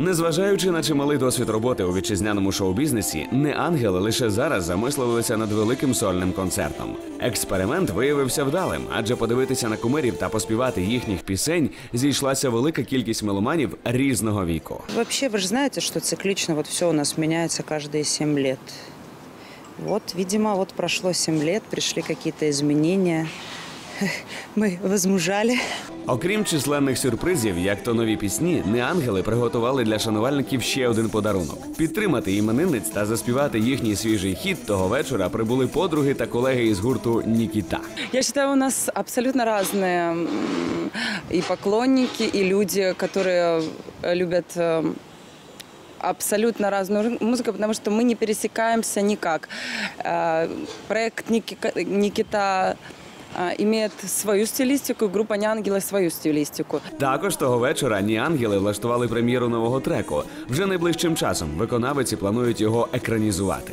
Незважаючи на чималий досвід роботи у вітчизняному шоу-бізнесі, не ангели лише зараз замислювалися над великим сольним концертом. Експеримент виявився вдалим, адже подивитися на кумирів та поспівати їхніх пісень зійшлася велика кількість меломанів різного віку. Вообще, вы же знаете, что циклично вот все у нас меняется каждые 7 лет. Вот, видимо, вот прошло 7 лет, пришли какие-то изменения Мы возмужали. Окрім численних сюрпризів, як то нові пісні, не ангели приготували для шанувальників ще один подарунок: підтримати іменинниць та заспівати їхній свіжий хіт того вечора прибули подруги та колеги із гурту Нікіта. Я считаю, у нас абсолютно разные м, и поклонники, и люди, которые э, любят э, абсолютно разную ры- музыку, потому что мы не пересекаемся никак. Э, Проект Ники- Никита имеет свою стилістику, група Неангелы свою стилістику. Також того вечора ні ангели влаштували прем'єру нового треку. Вже найближчим часом виконавиці планують його екранізувати.